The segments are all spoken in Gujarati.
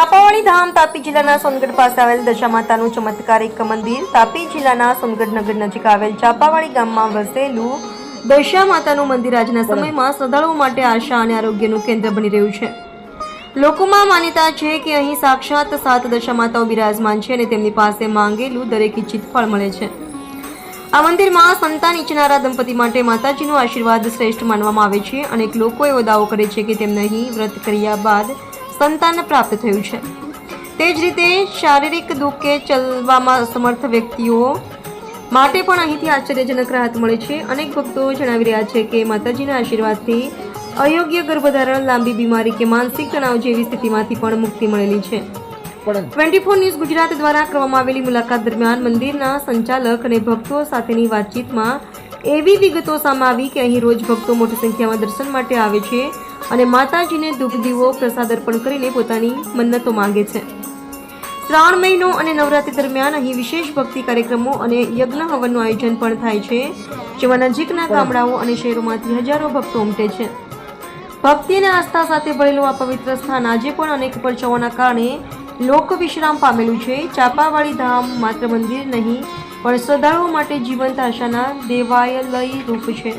ગામ તાપી જિલ્લાના સોનગઢ પાસે આવેલ દશા માતાનું ચમત્કારિક મંદિર તાપી જિલ્લાના સોનગઢ નગર નજીક આવેલ ચાપાવાડી ગામમાં વસેલું દશા માતાનું મંદિર આજના સમયમાં શ્રદ્ધાળુઓ માટે આશા અને આરોગ્યનું કેન્દ્ર બની રહ્યું છે. લોકોમાં માન્યતા છે કે અહીં સાક્ષાત સાત દશા માતાઓ બિરાજમાન છે અને તેમની પાસે માંગેલું દરેક ઇચ્છિત ફળ મળે છે. આ મંદિરમાં સંતાન ઈચ્છનારા દંપતી માટે માતાજીનો આશીર્વાદ શ્રેષ્ઠ માનવામાં આવે છે. અનેક લોકો એવો દાવો કરે છે કે તેમને અહીં વ્રત કર્યા બાદ સંતાન પ્રાપ્ત થયું છે. તે જ રીતે શારીરિક દુઃખે ચલવામાં અસમર્થ વ્યક્તિઓ માટે પણ અહીંથી આશ્ચર્યજનક રાહત મળે છે. અનેક ભક્તો જણાવી રહ્યા છે કે માતાજીના આશીર્વાદથી અયોગ્ય ગર્ભધારણ લાંબી બીમારી કે માનસિક તણાવ જેવી સ્થિતિમાંથી પણ મુક્તિ મળેલી છે. ટ્વેન્ટી ફોર ન્યૂઝ ગુજરાત દ્વારા કરવામાં આવેલી મુલાકાત દરમિયાન મંદિરના સંચાલક અને ભક્તો સાથેની વાતચીતમાં એવી વિગતો સામે આવી કે અહીં રોજ ભક્તો મોટી સંખ્યામાં દર્શન માટે આવે છે. અને માતાજીને ધૂપ દીવો, પ્રસાદ અર્પણ કરીને પોતાની મન્નતો માંગે છે. શ્રાવણ મહિનો અને નવરાત્રી દરમિયાન અહીં વિશેષ ભક્તિ કાર્યક્રમો અને યજ્ઞ હવનનું આયોજન પણ થાય છે, જેમાં નજીકના ગામડાઓ અને શહેરોમાંથી હજારો ભક્તો ઉમટે છે. ભક્તિ અને આસ્થા સાથે ભરેલું આ પવિત્ર સ્થાન આજે પણ અનેક પરચાઓના કારણે લોક વિશ્રામ પામેલું છે. ચાપાવાળી ધામ માત્ર મંદિર નહીં, પણ શ્રદ્ધાળુઓ માટે જીવંત આશાના દેવાયલય રૂપ છે.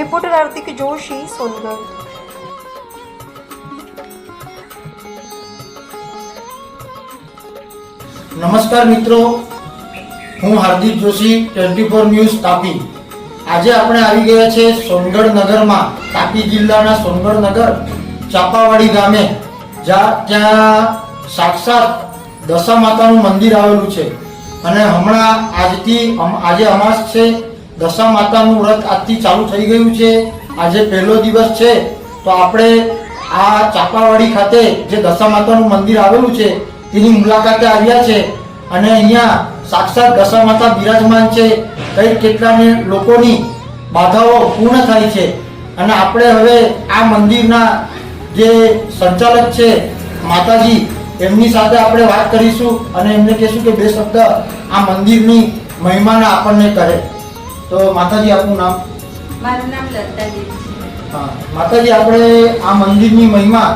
રિપોર્ટર આર્તિક જોશી સોનગઢ. નમસ્કાર મિત્રો, હું Hardik Joshi, twenty four news Tapi. આજે આપણે આવી ગયા છે સોનગઢ નગરમાં તાપી જિલ્લાના સોનગઢ નગર ચાપાવાડી ગામે, જ્યાં ત્યાં સાક્ષાત દશા માતાનું મંદિર આવેલું છે. અને હમણાં આજથી આજે અમાસ છે, દશા માતાનું વ્રત આજથી ચાલુ થઈ ગયું છે. આજે પહેલો દિવસ છે. તો આપણે આ ચાપાવાડી ખાતે જે દશા માતાનું મંદિર આવેલું છે તેની મુલાકાતે આવ્યા છે. અને અહીંયા સાક્ષાત દશા માતા બિરાજમાન છે. કઈ કેટલાને લોકોની બાધાઓ પૂર્ણ થાય છે. અને આપણે હવે આ મંદિરના જે સંચાલક છે માતાજી એમની સાથે આપણે વાત કરીશું અને એમને કહેશું કે બે શબ્દ આ મંદિરની મહિમાના આપણને કહે. તો માતાજી આપનું નામ? મારું નામ લતાજી હા માતાજી આપણે આ મંદિરની મહિમા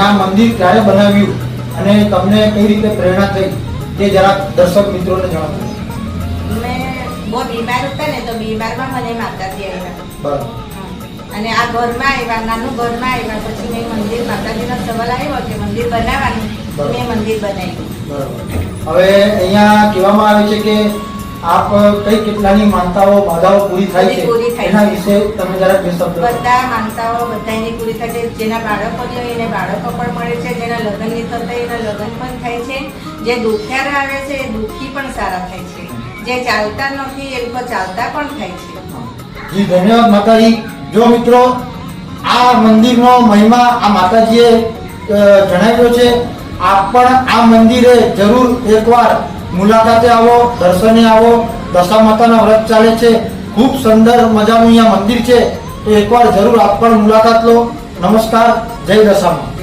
આ મંદિર ક્યારે બનાવ્યું? અને તમને કઈ રીતે પ્રેરણા થઈ તે જરાક દર્શક મિત્રોને જણાવો. મેં બહુ બીમાર હતા ને તો બીમારમાં મને માતાજી આવ્યા. બરાબર. અને આ ઘરમાં આવ્યા નાનું ઘરમાં આવ્યા પછી મેં મંદિર માતાજીનો સવાલ આવ્યો કે મંદિર બનાવવાનું. મેં મંદિર બનાવ્યું. હવે અહીંયા કહેવામાં આવે છે કે આપ કઈ કેટલાની માનતાઓ બાધાઓ પૂરી થાય છે? એના વિશે તમે જરા બે શબ્દ બધા માનતાઓ બધાની પૂરી થાય છે. જેના બાળકો છે એને બાળકો પણ મળે છે. જેના લગ્ન નહીં થતા એના લગ્ન પણ થાય છે. જે દુખ્યાર આવે છે એ દુઃખી પણ સારા થાય છે. જે ચાલતા નથી એ લોકો ચાલતા પણ થાય છે. જી ધન્યવાદ માતાજી. જો મિત્રો આ મંદિરનો મહિમા આ માતાજીએ જણાવ્યો છે. આપ પણ આ મંદિરે જરૂર એકવાર મુલાકાતે આવો, દર્શને આવો. દશા માતાના વ્રત ચાલે છે. ખૂબ સુંદર મજાનું અહીંયા મંદિર છે. તો એકવાર જરૂર આપ પણ મુલાકાત લો. નમસ્કાર. જય દશામાં.